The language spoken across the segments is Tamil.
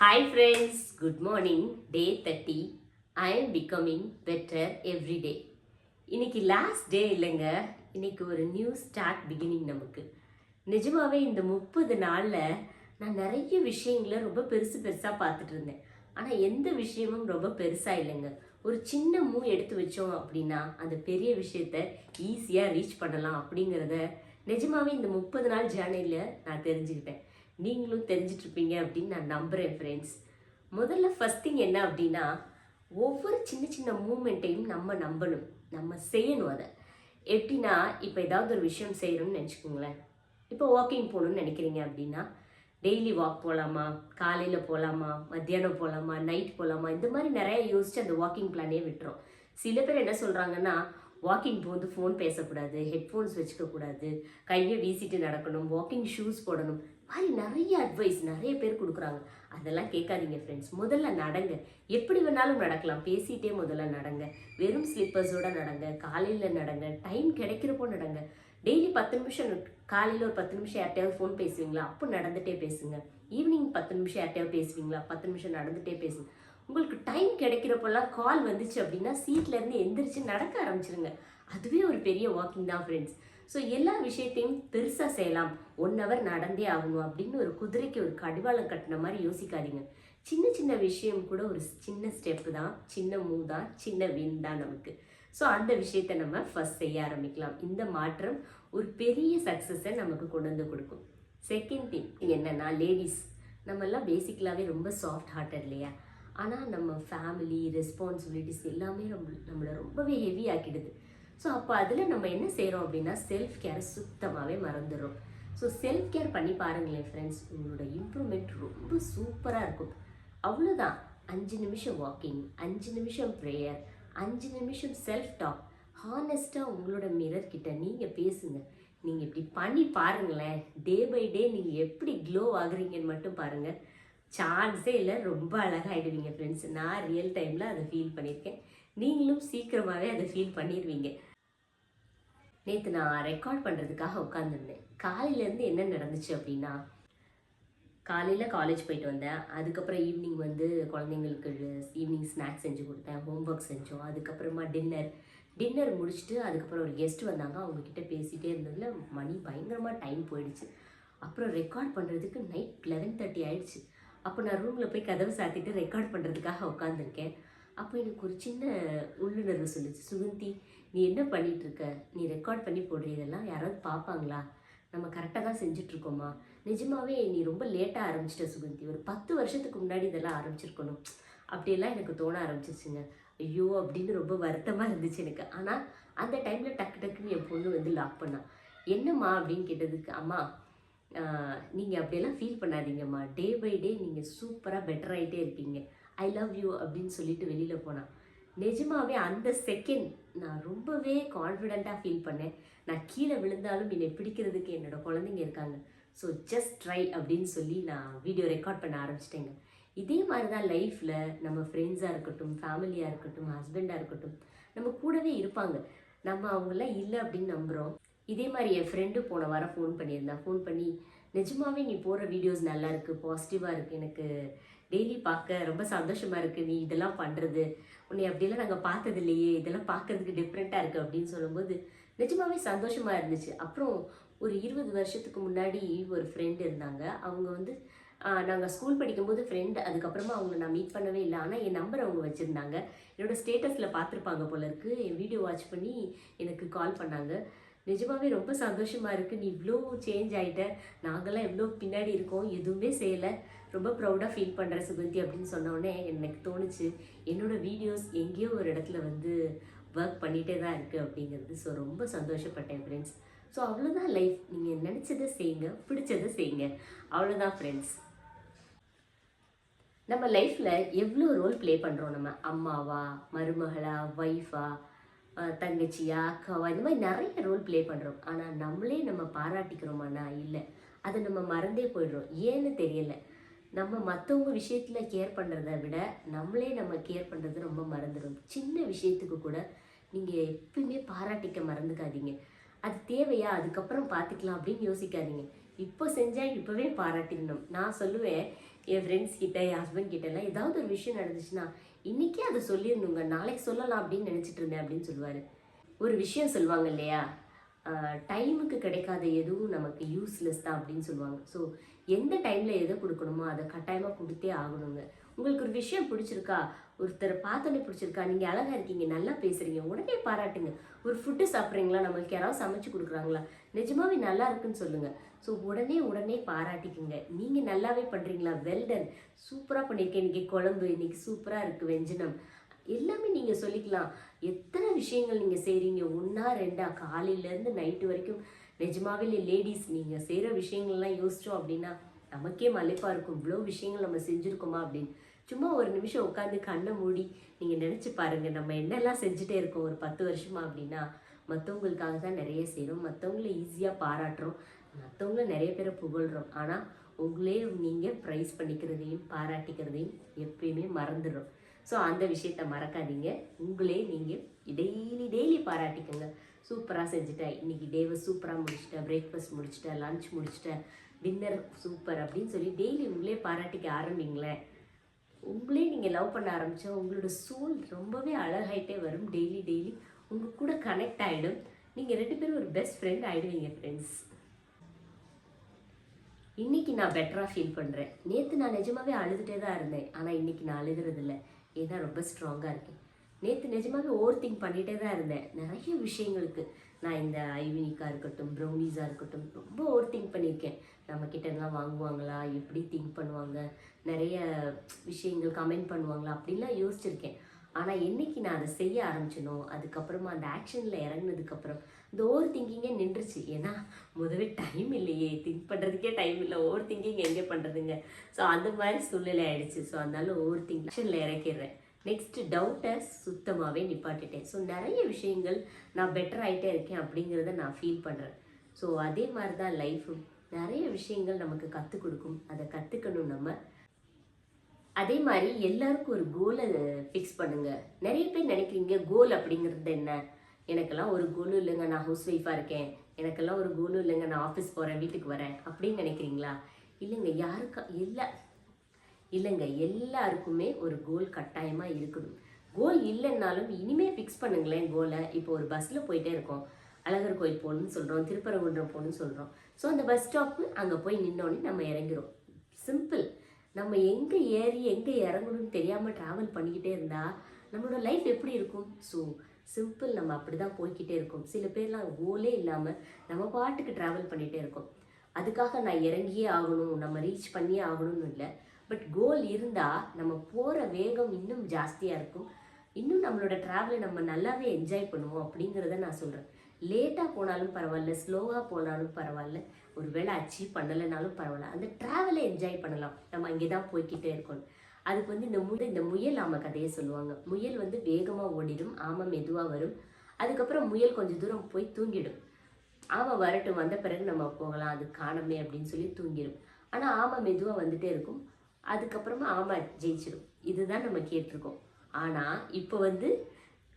Hi friends good morning day thirty I am becoming better every day இன்னைக்கு லாஸ்ட் டே இல்லைங்க. இன்னைக்கு ஒரு நியூ ஸ்டார்ட் பிகினிங் நமக்கு. நிஜமாவே இந்த முப்பது நாளில் நான் நிறைய விஷயங்களை ரொம்ப பெருசு பெருசாக பார்த்துட்டு இருந்தேன். ஆனால் எந்த விஷயமும் ரொம்ப பெருசாக இல்லைங்க. ஒரு சின்ன மூவ் எடுத்து வச்சோம் அப்படின்னா அந்த பெரிய விஷயத்த ஈஸியாக ரீச் பண்ணலாம் அப்படிங்கிறத நிஜமாவே இந்த முப்பது நாள் ஜேர்னியில் நான் தெரிஞ்சுக்கிட்டேன். நீங்களும் தெரிஞ்சிட்ருப்பீங்க அப்படின்னு நான் நம்புகிறேன் ஃப்ரெண்ட்ஸ் முதல்ல ஃபஸ்ட் திங் என்ன அப்படின்னா ஒவ்வொரு சின்ன சின்ன மூமெண்ட்டையும் நம்ம நம்பணும். நம்ம செய்யணும் அதை. எப்படின்னா இப்போ ஏதாவது ஒரு விஷயம் செய்யணும்னு நினச்சிக்கோங்களேன். இப்போ வாக்கிங் போகணும்னு நினைக்கிறீங்க அப்படின்னா டெய்லி வாக் போகலாமா காலையில் போகலாமா மத்தியானம் போகலாமா நைட் போகலாமா இந்த மாதிரி நிறைய யோசிச்சு அந்த வாக்கிங் பிளானே விட்டுரும் சில பேர் என்ன சொல்கிறாங்கன்னா வாக்கிங் போது ஃபோன் பேசக்கூடாது ஹெட்ஃபோன்ஸ் வச்சுக்கக்கூடாது கையை வீசிட்டு நடக்கணும் வாக்கிங் ஷூஸ் போடணும். மாதிரி நிறைய அட்வைஸ் நிறைய பேர் கொடுக்குறாங்க. அதெல்லாம் கேட்காதீங்க ஃப்ரெண்ட்ஸ் முதல்ல நடங்க. எப்படி வேணாலும் நடக்கலாம். பேசிட்டே முதல்ல நடங்க. வெறும் ஸ்லிப்பர்ஸோட நடங்க. காலையில் நடங்க. டைம் கிடைக்கிறப்போ நடங்க. டெய்லி பத்து நிமிஷம் காலையில் ஒரு பத்து நிமிஷம் யார்ட்டையாவது ஃபோன் பேசுவீங்களா? அப்போ நடந்துகிட்டே பேசுங்க. ஈவினிங் பத்து நிமிஷம் யார்ட்டையாவது பேசுவீங்களா? பத்து நிமிஷம் நடந்துகிட்டே பேசுங்க. உங்களுக்கு டைம் கிடைக்கிறப்பெல்லாம் கால் வந்துச்சு அப்படின்னா சீட்லேருந்து எந்திரிச்சு நடக்க ஆரம்பிச்சிருங்க. அதுவே ஒரு பெரிய வாக்கிங் தான் ஃப்ரெண்ட்ஸ் ஸோ எல்லா விஷயத்தையும் பெருசாக செய்யலாம். ஒன் ஹவர் நடந்தே ஆகணும் அப்படின்னு ஒரு குதிரைக்கு ஒரு கடிவாளம் கட்டின மாதிரி யோசிக்காதீங்க. சின்ன சின்ன விஷயம் கூட ஒரு சின்ன ஸ்டெப்பு தான். சின்ன மூவ் தான். சின்ன வின் தான் நமக்கு. ஸோ அந்த விஷயத்தை நம்ம ஃபர்ஸ்ட் செய்ய ஆரம்பிக்கலாம். இந்த மாற்றம் ஒரு பெரிய சக்ஸஸை நமக்கு கொண்டு வந்து கொடுக்கும். செகண்ட் திங் என்னென்னா லேடிஸ் நம்ம எல்லாம் பேசிக்கலாகவே ரொம்ப சாஃப்ட் ஹார்ட்டட் இல்லையா? ஆனால் நம்ம ஃபேமிலி ரெஸ்பான்சிபிலிட்டிஸ் எல்லாமே நம்ம நம்மளை ரொம்பவே ஹெவி ஆக்கிடுது. ஸோ அப்போ அதில் நம்ம என்ன செய்கிறோம் அப்படின்னா செல்ஃப் கேர் சுத்தமாகவே மறந்துடுறோம். ஸோ செல்ஃப் கேர் பண்ணி பாருங்களேன் ஃப்ரெண்ட்ஸ் உங்களோட இம்ப்ரூவ்மெண்ட் ரொம்ப சூப்பராக இருக்கும். அவ்வளோதான் அஞ்சு நிமிஷம் வாக்கிங் அஞ்சு நிமிஷம் ப்ரேயர் அஞ்சு நிமிஷம் செல்ஃப் டாக் ஹானஸ்ட்டாக உங்களோட மிரர் கிட்ட நீங்கள் பேசுங்க. நீங்கள் இப்படி பண்ணி பாருங்களேன். டே பை டே நீங்கள் எப்படி க்ளோ ஆகுறீங்கன்னு மட்டும் பாருங்கள் சான்ஸே இல்லை ரொம்ப அழகாகிடுவீங்க ஃப்ரெண்ட்ஸ் நான் ரியல் டைமில் அதை ஃபீல் பண்ணியிருக்கேன். நீங்களும் சீக்கிரமாகவே அதை ஃபீல் பண்ணிடுவீங்க நேற்று நான் ரெக்கார்ட் பண்ணுறதுக்காக உட்காந்துருந்தேன் காலையிலேருந்து என்ன நடந்துச்சு அப்படின்னா காலையில் காலேஜ் போயிட்டு வந்தேன். அதுக்கப்புறம் ஈவினிங் வந்து குழந்தைங்களுக்கு ஈவினிங் ஸ்நாக்ஸ் செஞ்சு கொடுத்தேன் ஹோம்ஒர்க் செஞ்சோம். அதுக்கப்புறமா டின்னர் டின்னர் முடிச்சுட்டு அதுக்கப்புறம் ஒரு கெஸ்ட் வந்தாங்க. அவங்கக்கிட்ட பேசிகிட்டே இருந்ததில் மணி பயங்கரமாக டைம் போயிடுச்சு. அப்புறம் ரெக்கார்ட் பண்ணுறதுக்கு நைட் லெவன் தேர்ட்டி ஆயிடுச்சு. அப்போ நான் ரூமில் போய் கதவை சாத்திட்டு ரெக்கார்ட் பண்ணுறதுக்காக உட்காந்துருக்கேன் அப்போ எனக்கு ஒரு சின்ன உள்ளுணர்வு சொல்லுச்சு. சுகந்தி நீ என்ன பண்ணிட்டு இருக்க நீ ரெக்கார்ட் பண்ணி போடுற இதெல்லாம் யாராவது பார்ப்பாங்களா நம்ம கரெக்டாக தான் செஞ்சிட்ருக்கோமா நிஜமாவே நீ ரொம்ப லேட்டாக ஆரம்பிச்சிட்ட சுகந்தி. ஒரு பத்து வருஷத்துக்கு முன்னாடி இதெல்லாம் ஆரம்பிச்சிருக்கணும். அப்படியெல்லாம் எனக்கு தோண ஆரம்பிச்சிச்சுங்க ஐயோ அப்படின்னு ரொம்ப வருத்தமாக இருந்துச்சு எனக்கு. ஆனால் அந்த டைமில் டக்கு டக்குன்னு என் பொண்ணு வந்து லாக் பண்ணா. என்னம்மா? அப்படின்னு கேட்டதுக்கு அம்மா நீங்கள் அப்படியெல்லாம் ஃபீல் பண்ணாதீங்கம்மா. டே பை டே நீங்கள் சூப்பராக பெட்டர் ஆகிட்டே இருக்கீங்க ஐ லவ் யூ அப்படின்னு சொல்லிட்டு வெளியில் போனான். நிஜமாவே அந்த செகண்ட் நான் ரொம்பவே கான்ஃபிடெண்ட்டாக ஃபீல் பண்ணேன். நான் கீழே விழுந்தாலும் என்னை பிடிக்கிறதுக்கு என்னோடய குழந்தைங்க இருக்காங்க. ஸோ ஜஸ்ட் ட்ரை அப்படின்னு சொல்லி நான் வீடியோ ரெக்கார்ட் பண்ண ஆரம்பிச்சிட்டேங்க. இதே மாதிரி தான் லைஃப்பில் நம்ம ஃப்ரெண்ட்ஸாக இருக்கட்டும் ஃபேமிலியாக இருக்கட்டும் ஹஸ்பண்டாக இருக்கட்டும் நம்ம கூடவே இருப்பாங்க. நம்ம அவங்களாம் இல்லை அப்படின்னு நம்புகிறோம் இதே மாதிரி என் ஃப்ரெண்டு போன வாரம் ஃபோன் பண்ணியிருந்தா ஃபோன் பண்ணி நிஜமாவே நீ போடுற வீடியோஸ் நல்லா இருக்குது பாசிட்டிவாக இருக்குது எனக்கு டெய்லி பார்க்க ரொம்ப சந்தோஷமாக இருக்குது நீ இதெல்லாம் பண்ணுறது உன்னை அப்படிலாம் நாங்கள் பார்த்தது இல்லையே இதெல்லாம் பார்க்கறதுக்கு டிஃப்ரெண்ட்டாக இருக்குது அப்படின்னு சொல்லும்போது நிஜமாவே சந்தோஷமாக இருந்துச்சு. அப்புறம் ஒரு இருபது வருஷத்துக்கு முன்னாடி ஒரு ஃப்ரெண்டு இருந்தாங்க. அவங்க வந்து நாங்கள் ஸ்கூல் படிக்கும்போது ஃப்ரெண்டு அதுக்கப்புறமா அவங்கள நான் மீட் பண்ணவே இல்லை. ஆனால் என் நம்பர் அவங்க வச்சுருந்தாங்க. என்னோடய ஸ்டேட்டஸில் பார்த்துருப்பாங்க போல இருக்கு. என் வீடியோ வாட்ச் பண்ணி எனக்கு கால் பண்ணாங்க. நிஜமாகவே ரொம்ப சந்தோஷமாக இருக்குது நீ இவ்வளோ சேஞ்ச் ஆகிட்ட நாங்களாம் எவ்வளோ பின்னாடி இருக்கோம். எதுவுமே செய்யலை. ரொம்ப ப்ரௌடாக ஃபீல் பண்ணுற சுகந்தி அப்படின்னு சொன்னோடனே எனக்கு தோணுச்சு என்னோடய வீடியோஸ் எங்கேயோ ஒரு இடத்துல வந்து ஒர்க் பண்ணிகிட்டே தான் இருக்குது அப்படிங்கிறது. ஸோ ரொம்ப சந்தோஷப்பட்டேன் ஃப்ரெண்ட்ஸ் ஸோ அவ்வளோதான் லைஃப் நீங்கள் நினச்சதை செய்யுங்க பிடிச்சதை செய்யுங்க. அவ்வளோதான் ஃப்ரெண்ட்ஸ் நம்ம லைஃப்பில் எவ்வளோ ரோல் ப்ளே பண்ணுறோம் நம்ம? அம்மாவா மருமகளா ஒய்ஃபா தங்கச்சியா அக்காவா இந்த மாதிரி நிறைய ரோல் ப்ளே பண்ணுறோம் ஆனால் நம்மளே நம்ம பாராட்டிக்கிறோமானா? இல்லை. அதை நம்ம மறந்தே போயிடுறோம். ஏன்னு தெரியலை. நம்ம மற்றவங்க விஷயத்தில் கேர் பண்ணுறத விட நம்மளே நம்ம கேர் பண்ணுறது ரொம்ப மறந்துடும் சின்ன விஷயத்துக்கு கூட நீங்கள் எப்பயுமே பாராட்டிக்க மறந்துக்காதீங்க. அது தேவையா? அதுக்கப்புறம் பார்த்துக்கலாம் அப்படின்னு யோசிக்காதீங்க. இப்போ செஞ்சால் இப்போவே பாராட்டிடணும். நான் சொல்லுவேன் என் ஃப்ரெண்ட்ஸ் கிட்ட என் ஹஸ்பண்ட் கிட்டலாம் ஏதாவது ஒரு விஷயம் நடந்துச்சுன்னா இன்றைக்கே அதை சொல்லிடணுங்க. நாளைக்கு சொல்லலாம் அப்படின்னு நினச்சிட்டு இருந்தேன் அப்படின்னு சொல்லுவார். ஒரு விஷயம் சொல்லுவாங்க இல்லையா? டைமுக்கு கிடைக்காத எதுவும் நமக்கு யூஸ்லெஸ் தான் அப்படின்னு சொல்லுவாங்க. ஸோ எந்த டைமில் எதை கொடுக்கணுமோ அதை கட்டாயமாக கொடுத்தே ஆகணுங்க. உங்களுக்கு ஒரு விஷயம் பிடிச்சிருக்கா? ஒருத்தரை பார்த்தோன்னே பிடிச்சிருக்கா? நீங்கள் அழகாக இருக்கீங்க நல்லா பேசுகிறீங்க உடனே பாராட்டுங்க. ஒரு ஃபுட்டு சாப்பிட்றீங்களா? நம்மளுக்கு யாராவது சமைச்சு கொடுக்குறாங்களா? நிஜமாவே நல்லா இருக்குன்னு சொல்லுங்கள் ஸோ உடனே உடனே பாராட்டிக்குங்க. நீங்கள் நல்லாவே பண்ணுறீங்களா வெல்டன் சூப்பராக பண்ணியிருக்கேன் இன்றைக்கி குழம்பு இன்றைக்கி சூப்பராக இருக்குது வெஞ்சனம். எல்லாமே நீங்கள் சொல்லிக்கலாம். எத்தனை விஷயங்கள் நீங்கள் செய்கிறீங்க ஒன்றா ரெண்டா? காலையிலேருந்து நைட்டு வரைக்கும் நிஜமாவே லேடிஸ் நீங்கள் செய்கிற விஷயங்கள்லாம் யோசித்தோம் அப்படின்னா நமக்கே மலைப்பாக இருக்கும். இவ்வளோ விஷயங்கள் நம்ம செஞ்சுருக்கோமா அப்படின்னு. சும்மா ஒரு நிமிஷம் உட்காந்து கண்ணை மூடி நீங்கள் நினச்சி பாருங்கள் நம்ம என்னெல்லாம் செஞ்சுட்டே இருக்கோம் ஒரு பத்து வருஷமா அப்படின்னா மற்றவங்களுக்காக தான் நிறைய செய்கிறோம் மற்றவங்கள ஈஸியாக பாராட்டுறோம். மற்றவங்கள நிறைய பேரை புகழ்கிறோம் ஆனால் உங்களே நீங்கள் ப்ரைஸ் பண்ணிக்கிறதையும் பாராட்டிக்கிறதையும் எப்பயுமே மறந்துடுறோம். ஸோ அந்த விஷயத்த மறக்காதீங்க. உங்களே நீங்கள் டெய்லி டெய்லி பாராட்டிக்கோங்க. சூப்பராக செஞ்சுட்டேன். இன்னைக்கு டேவை சூப்பராக முடிச்சிட்டேன். பிரேக்ஃபாஸ்ட் முடிச்சிட்டேன். லஞ்ச் முடிச்சிட்டேன். டின்னர் சூப்பர் அப்படின்னு சொல்லி டெய்லி உங்களே பாராட்டிக்க ஆரம்பிங்களேன். உங்களே நீங்கள் லவ் பண்ண ஆரம்பித்தா உங்களோட சோல் ரொம்பவே அழகாயிட்டே வரும். டெய்லி டெய்லி உங்கள் கூட கனெக்ட் ஆகிடும் நீங்கள் ரெண்டு பேரும் ஒரு பெஸ்ட் ஃப்ரெண்ட் ஆகிடுவீங்க ஃப்ரெண்ட்ஸ் இன்னைக்கு நான் பெட்டராக ஃபீல் பண்ணுறேன் நேற்று நான் நிஜமாகவே அழுதுகிட்டே தான் இருந்தேன். ஆனால் இன்னைக்கு நான் அழுகிறது இதுதான் ஏன்னா ரொம்ப ஸ்ட்ராங்காக இருக்கேன் நேற்று நிஜமாகவே ஓவர் திங்க் பண்ணிகிட்டே தான் இருந்தேன். நிறைய விஷயங்களுக்கு நான் இந்த ஐவினிக்காக இருக்கட்டும் ப்ரௌனிஸாக இருக்கட்டும் ரொம்ப ஓவர் திங்க் பண்ணியிருக்கேன். நம்ம கிட்ட வாங்குவாங்களா? எப்படி திங்க் பண்ணுவாங்க? நிறைய விஷயங்கள் கமெண்ட் பண்ணுவாங்களா? அப்படின்லாம் யோசிச்சிருக்கேன். ஆனால் என்னைக்கு நான் அதை செய்ய ஆரம்பிச்சனோ அதுக்கப்புறமா அந்த ஆக்ஷனில் இறங்குனதுக்கப்புறம் ஓவர் திங்கிங்கே நின்றுச்சு. ஏன்னா முதவே டைம் இல்லையே. திங்க் பண்ணுறதுக்கே டைம் இல்லை. ஓவர் திங்கிங் எங்கே பண்ணுறதுங்க ஸோ அந்த மாதிரி சூழ்நிலை ஆயிடுச்சு. ஸோ அதனால ஓவர் திங்க் ஆக்ஷனில் இறக்கிடுறேன். நெக்ஸ்ட் டவுட்டை சுத்தமாகவே நிப்பாட்டிட்டேன். ஸோ நிறைய விஷயங்கள் நான் பெட்டர் ஆகிட்டே இருக்கேன் அப்படிங்கிறத நான் ஃபீல் பண்ணுறேன் ஸோ அதே மாதிரி தான் லைஃபும் நிறைய விஷயங்கள் நமக்கு கற்றுக் கொடுக்கும். அதை கற்றுக்கணும் நம்ம. அதே மாதிரி எல்லாருக்கும் ஒரு கோலை ஃபிக்ஸ் பண்ணுங்கள் நிறைய பேர் நினைக்கிறீங்க கோல் அப்படிங்கிறது என்ன? எனக்கெல்லாம் ஒரு கோலும் இல்லைங்க நான் ஹவுஸ் ஒய்ஃபாக இருக்கேன். எனக்கெல்லாம் ஒரு கோலும் இல்லைங்க நான் ஆஃபீஸ் போகிறேன் வீட்டுக்கு வரேன். அப்படின்னு நினைக்கிறீங்களா? இல்லைங்க யாருக்கா இல்லை. இல்லைங்க எல்லாருக்குமே ஒரு கோல் கட்டாயமாக இருக்கணும். கோல் இல்லைன்னாலும் இனிமே ஃபிக்ஸ் பண்ணுங்களேன் கோலை இப்போ ஒரு பஸ்ஸில் போயிட்டே இருக்கோம். அழகர் கோயில் போகணும்னு சொல்கிறோம் திருப்பரங்குன்றம் போகணும்னு சொல்கிறோம் ஸோ அந்த பஸ் ஸ்டாப்பு அங்கே போய் நின்னோடனே நம்ம இறங்கிறோம். சிம்பிள் நம்ம எங்கே ஏறி எங்கே இறங்கணும்னு தெரியாமல் ட்ராவல் பண்ணிக்கிட்டே இருந்தால் நம்மளோட லைஃப் எப்படி இருக்கும்? ஸோ சிம்பிள் நம்ம அப்படி தான் போய்க்கிட்டே இருக்கோம். சில பேர்லாம் கோலே இல்லாமல் நம்ம பாட்டுக்கு ட்ராவல் பண்ணிகிட்டே இருக்கோம். அதுக்காக நான் இறங்கியே ஆகணும் நம்ம ரீச் பண்ணியே ஆகணும்னு இல்லை. பட் கோல் இருந்தால் நம்ம போகிற வேகம் இன்னும் ஜாஸ்தியாக இருக்கும். இன்னும் நம்மளோட ட்ராவலை நம்ம நல்லாவே என்ஜாய் பண்ணுவோம் அப்படிங்கிறத நான் சொல்கிறேன் லேட்டாக போனாலும் பரவாயில்ல ஸ்லோவாக போனாலும் பரவாயில்ல. ஒரு வேளை அச்சீவ் பண்ணலைனாலும் பரவாயில்ல. அந்த ட்ராவலை என்ஜாய் பண்ணலாம். நம்ம அங்கே தான் போய்க்கிட்டே இருக்கணும் அதுக்கு வந்து இந்த மு இந்த முயல் ஆமை கதையை சொல்லுவாங்க. முயல் வந்து வேகமாக ஓடிடும் ஆமை மெதுவாக வரும். அதுக்கப்புறம் முயல் கொஞ்சம் தூரம் போய் தூங்கிடும். ஆமை வரட்டும் வந்த பிறகு நம்ம போகலாம் அது காணமே அப்படின்னு சொல்லி தூங்கிடும். ஆனால் ஆமை மெதுவாக வந்துட்டே இருக்கும். அதுக்கப்புறமா ஆமை ஜெயிச்சிடும். இதுதான் நம்ம கேட்டிருக்கோம். ஆனால் இப்போ வந்து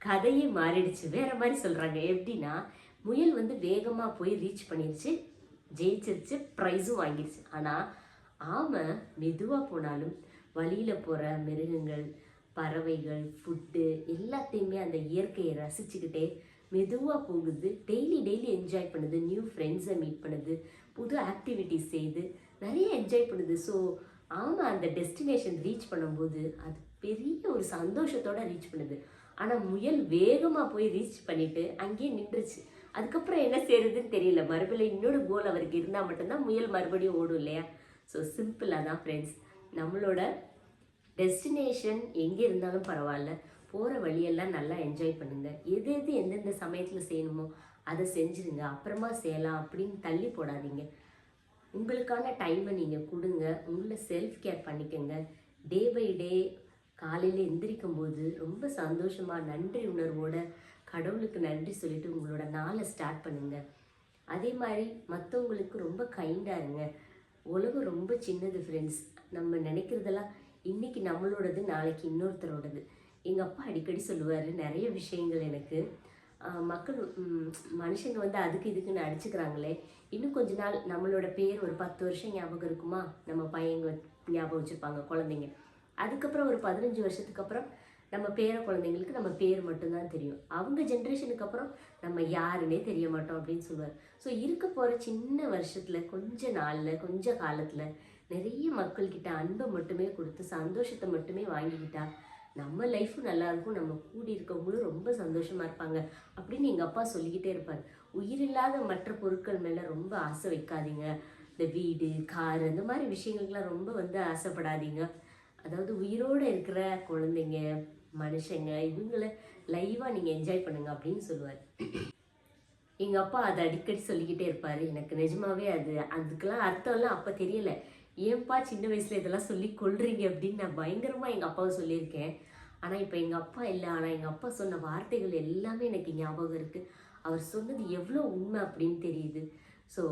கதையே மாறிடுச்சு. வேற மாதிரி சொல்கிறாங்க எப்படின்னா முயல் வந்து வேகமாக போய் ரீச் பண்ணிடுச்சு ஜெயிச்சிருச்சு ப்ரைஸும் வாங்கிருச்சு. ஆனால் ஆமை மெதுவாக போனாலும் வழியில் போகிற மிருகங்கள் பறவைகள் ஃபுட்டு எல்லாத்தையுமே அந்த இயற்கையை ரசிச்சுக்கிட்டே மெதுவாக போகுது. டெய்லி டெய்லி என்ஜாய் பண்ணுது. நியூ ஃப்ரெண்ட்ஸை மீட் பண்ணுது. புது ஆக்டிவிட்டிஸ் செய்து நிறைய என்ஜாய் பண்ணுது. ஸோ ஆமாம் அந்த டெஸ்டினேஷன் ரீச் பண்ணும்போது அது பெரிய ஒரு சந்தோஷத்தோடு ரீச் பண்ணுது. ஆனால் முயல் வேகமாக போய் ரீச் பண்ணிவிட்டு அங்கேயே நின்றுச்சு. அதுக்கப்புறம் என்ன செய்யறதுன்னு தெரியல. மறுபடியும் இன்னொரு கோல் அவருக்கு இருந்தால் மட்டும்தான் முயல் மறுபடியும் ஓடும் இல்லையா? ஸோ சிம்பிளாக தான் ஃப்ரெண்ட்ஸ் நம்மளோட டெஸ்டினேஷன் எங்கே இருந்தாலும் பரவாயில்ல. போகிற வழியெல்லாம் நல்லா என்ஜாய் பண்ணுங்கள் எது எது எந்தெந்த சமயத்தில் செய்யணுமோ அதை செஞ்சுருங்க. அப்புறமா செய்யலாம் அப்படின்னு தள்ளி போடாதீங்க. உங்களுக்கான டைமை நீங்கள் கொடுங்க. உங்களை செல்ஃப் கேர் பண்ணிக்கோங்க. டே பை டே காலையில் எந்திரிக்கும் போது ரொம்ப சந்தோஷமாக நன்றி உணர்வோட கடவுளுக்கு நன்றி சொல்லிவிட்டு உங்களோட நாளை ஸ்டார்ட் பண்ணுங்கள் அதே மாதிரி மற்றவங்களுக்கு ரொம்ப கைண்டாக இருங்க. உலகம் ரொம்ப சின்னது ஃப்ரெண்ட்ஸ் நம்ம நினைக்கிறதெல்லாம் இன்னைக்கு நம்மளோடது நாளைக்கு இன்னொருத்தரோடது. எங்கள் அப்பா அடிக்கடி சொல்லுவார் நிறைய விஷயங்கள் எனக்கு. மக்கள் மனுஷங்க வந்து அதுக்கு இதுக்குன்னு அடிச்சுக்கிறாங்களே. இன்னும் கொஞ்ச நாள் நம்மளோட பேர் ஒரு பத்து வருஷம் ஞாபகம் இருக்குமா? நம்ம பையங்க ஞாபகம் வச்சுருப்பாங்க குழந்தைங்க. அதுக்கப்புறம் ஒரு பதினஞ்சு வருஷத்துக்கு அப்புறம் நம்ம பேர குழந்தைங்களுக்கு நம்ம பேர் மட்டும்தான் தெரியும். அவங்க ஜென்ரேஷனுக்கு அப்புறம் நம்ம யாருன்னே தெரிய மாட்டோம் அப்படின்னு சொல்லுவார். ஸோ இருக்க போகிற சின்ன வருஷத்தில் கொஞ்ச நாளில் கொஞ்ச காலத்தில் நிறைய மக்கள்கிட்ட அன்பை மட்டுமே கொடுத்து சந்தோஷத்தை மட்டுமே வாங்கிக்கிட்டா நம்ம லைஃப்பும் நல்லா இருக்கும் நம்ம கூடி இருக்கவங்களும் ரொம்ப சந்தோஷமாக இருப்பாங்க அப்படின்னு எங்கள் அப்பா சொல்லிக்கிட்டே இருப்பார். உயிரில்லாத மற்ற பொருட்கள் மேலே ரொம்ப ஆசை வைக்காதீங்க. இந்த வீடு கார் அந்த மாதிரி விஷயங்களுக்கெல்லாம் ரொம்ப வந்து ஆசைப்படாதீங்க. அதாவது உயிரோடு இருக்கிற குழந்தைங்க மனுஷங்க இவங்களை லைவாக நீங்கள் என்ஜாய் பண்ணுங்க அப்படின்னு சொல்லுவார். எங்கள் அப்பா அதை அடிக்கடி சொல்லிக்கிட்டே இருப்பார். எனக்கு நிஜமாவே அது அதுக்கெல்லாம் அர்த்தம்லாம் அப்போ தெரியலை. ஏன்பா சின்ன வயசில் இதெல்லாம் சொல்லி கொள்றீங்க அப்படின்னு நான் பயங்கரமாக எங்கள் அப்பாவை சொல்லியிருக்கேன். ஆனால் இப்போ எங்கள் அப்பா இல்லை. ஆனால் எங்கள் அப்பா சொன்ன வார்த்தைகள் எல்லாமே எனக்கு ஞாபகம் இருக்குது அவர் சொன்னது எவ்வளோ உண்மை அப்படின்னு தெரியுது. ஸோ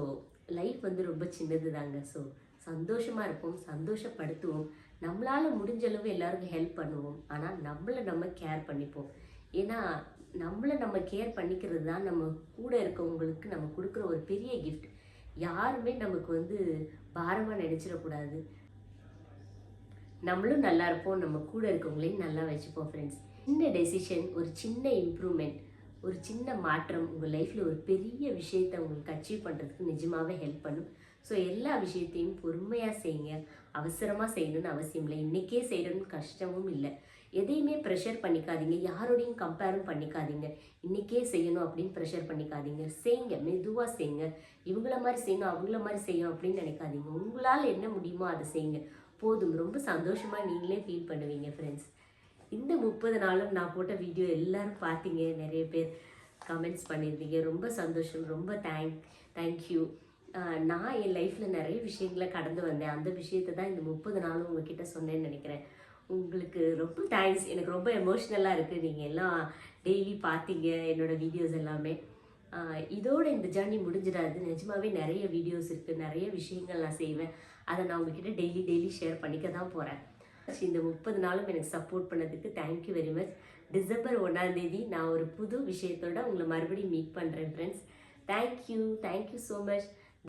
லைஃப் வந்து ரொம்ப சின்னது தாங்க ஸோ சந்தோஷமாக இருப்போம் சந்தோஷப்படுத்துவோம். நம்மளால் முடிஞ்ச அளவு எல்லாருக்கும் ஹெல்ப் பண்ணுவோம். ஆனால் நம்மளை நம்ம கேர் பண்ணிப்போம். ஏன்னா நம்மளை நம்ம கேர் பண்ணிக்கிறது தான் நம்ம கூட இருக்கவங்களுக்கு நம்ம கொடுக்குற ஒரு பெரிய கிஃப்ட் யாருமே நமக்கு வந்து பாரமாக நினச்சிடக்கூடாது. நம்மளும் நல்லா இருப்போம். நம்ம கூட இருக்கவங்களையும் நல்லா வச்சுப்போம் ஃப்ரெண்ட்ஸ் சின்ன டெசிஷன் ஒரு சின்ன இம்ப்ரூவ்மெண்ட் ஒரு சின்ன மாற்றம் உங்கள் லைஃப்பில் ஒரு பெரிய விஷயத்தை உங்களுக்கு அச்சீவ் பண்ணுறதுக்கு நிஜமாகவே ஹெல்ப் பண்ணும். ஸோ எல்லா விஷயத்தையும் பொறுமையாக செய்யுங்க. அவசரமாக செய்யணும்னு அவசியம் இல்லை. இன்றைக்கே செய்யணும்னு கஷ்டமும் இல்லை. எதையுமே ப்ரெஷர் பண்ணிக்காதீங்க. யாரோடையும் கம்பேரும் பண்ணிக்காதீங்க. இன்றைக்கே செய்யணும் அப்படின்னு ப்ரெஷர் பண்ணிக்காதீங்க. செய்யுங்க. மெதுவாக செய்யுங்க. இவங்கள மாதிரி செய்யணும் அவங்கள மாதிரி செய்யணும் அப்படின்னு நினைக்காதீங்க. உங்களால் என்ன முடியுமோ அதை செய்யுங்க. போதும். ரொம்ப சந்தோஷமாக நீங்களே ஃபீல் பண்ணுவீங்க ஃப்ரெண்ட்ஸ் இந்த முப்பது நாளும் நான் போட்ட வீடியோ எல்லோரும் பார்த்தீங்க. நிறைய பேர் கமெண்ட்ஸ் பண்ணியிருந்தீங்க. ரொம்ப சந்தோஷம். ரொம்ப தேங்க் தேங்க்யூ நான் என் லைஃப்பில் நிறைய விஷயங்களை கடந்து வந்தேன். அந்த விஷயத்தை தான் இந்த முப்பது நாளும் உங்ககிட்ட சொன்னேன்னு நினைக்கிறேன். உங்களுக்கு ரொம்ப தேங்க்ஸ் எனக்கு ரொம்ப எமோஷ்னலாக இருக்குது நீங்கள் எல்லாம் டெய்லி பார்த்தீங்க என்னோடய வீடியோஸ் எல்லாமே. இதோட இந்த ஜேர்னி முடிஞ்சிடாது. நிஜமாவே நிறைய வீடியோஸ் இருக்குது நிறைய விஷயங்கள் நான் செய்வேன். அதை நான் உங்ககிட்ட டெய்லி டெய்லி ஷேர் பண்ணிக்க தான் போகிறேன் இந்த முப்பது நாளும் எனக்கு சப்போர்ட் பண்ணதுக்கு தேங்க்யூ வெரி மச் டிசம்பர் ஒன்றாந்தேதி நான் ஒரு புது விஷயத்தோட உங்களை மறுபடியும் மீட் பண்ணுறேன் friends thank you thank you so much